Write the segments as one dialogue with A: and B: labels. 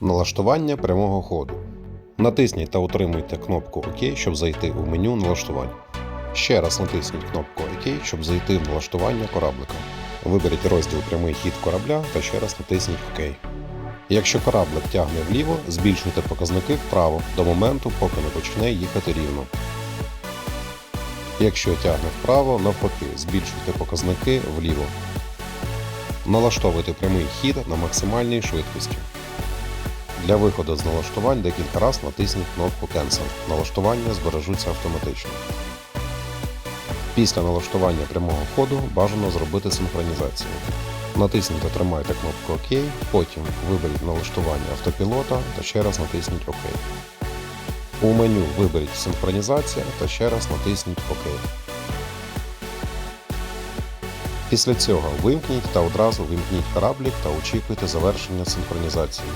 A: Налаштування прямого ходу. Натисніть та утримуйте кнопку ОК, щоб зайти у меню налаштувань. Ще раз натисніть кнопку ОК, щоб зайти в налаштування кораблика. Виберіть розділ Прямий хід корабля та ще раз натисніть ОК. Якщо кораблик тягне вліво, збільшуйте показники вправо до моменту, поки не почне їхати рівно. Якщо тягне вправо, навпаки, збільшуйте показники вліво. Налаштовуйте прямий хід на максимальній швидкості. Для виходу з налаштувань декілька разів натисніть кнопку Cancel. Налаштування збережуться автоматично. Після налаштування прямого ходу бажано зробити синхронізацію. Натисніть та тримайте кнопку ОК, потім виберіть налаштування автопілота та ще раз натисніть ОК. У меню виберіть синхронізація та ще раз натисніть ОК. Після цього вимкніть та одразу вимкніть кораблік та очікуйте завершення синхронізації.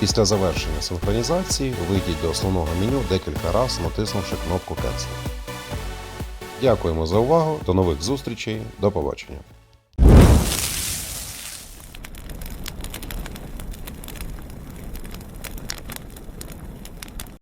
A: Після завершення синхронізації вийдіть до основного меню декілька разів, натиснувши кнопку Cancel. Дякуємо за увагу, до нових зустрічей, до побачення.